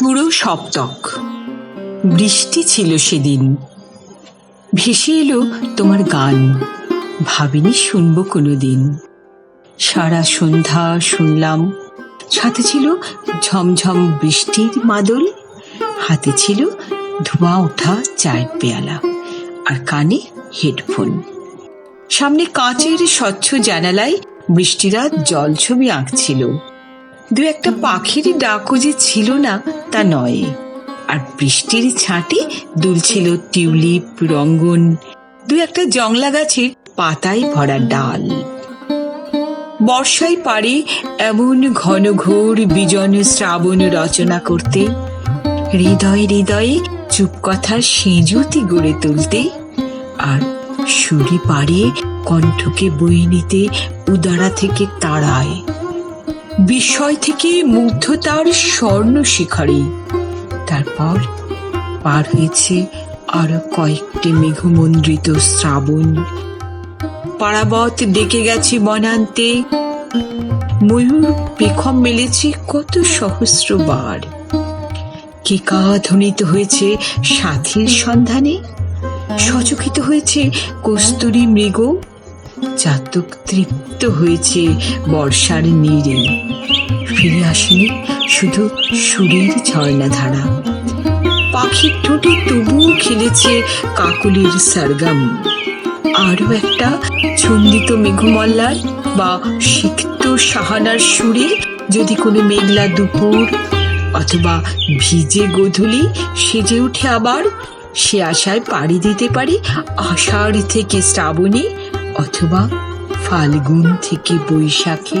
পুরো সপ্তক। বৃষ্টি ছিল সেদিন। ভেসে এলো তোমার গান। ভাবিনি শুনব কোনোদিন। সারা সন্ধ্যা শুনলাম, সাথে ছিল ঝমঝম বৃষ্টির মাদল, হাতে ছিল ধোঁয়া ওঠা চায়ের পেয়ালা আর কানে হেডফোন। সামনে কাঁচের স্বচ্ছ জানালায় বৃষ্টিরাত জলছবি আঁকছিল। দু একটা পাখির ডাকও যে ছিল না তা নয়। আর বৃষ্টির ছাঁটে দুলছিল টিউলিপ, রঙ্গন, দু একটা জংলা গাছের পাতায় ভরা ডাল। বর্ষায় পারে এমন ঘন ঘোর বিজন শ্রাবণ রচনা করতে, হৃদয় হৃদয়ে চুপ কথার সেজুতি গড়ে তুলতে, আর সুরি পারে কণ্ঠকে বয়ে নিতে উদারা থেকে তাড়ায়। বিস্ময় থেকে মুগ্ধতার স্বর্ণ শিখরে। তারপর পার হয়েছে আরও কয়েকটি মেঘমন্দ্রিত শ্রাবণ। পারাবত ডেকে গেছে বনান্তে। ময়ূর পেখম মেলেছে কত সহস্রবার। কেকা ধ্বনিত হয়েছে সাথীর সন্ধানে? সচকিত হয়েছে কস্তুরী মৃগ। চাতক তৃপ্ত হয়েছে বর্ষার নীরে। ফিরে আসেনি শুধু সুরের ঝর্ণাধারা। পাখির ঠোঁটে তবুও খেলেছে কাকুলির সারগাম। আরও একটা ছন্দিত মেঘমল্লার বা সিক্ত সাহানার সুরে যদি কোনো মেঘলা দুপুর অথবা ভিজে গোধূলি সেজে উঠে আবার সে আশায় পাড়ি দিতে পারে আষাঢ় থেকে শ্রাবণে অথবা ফাল্গুন থেকে বৈশাখে।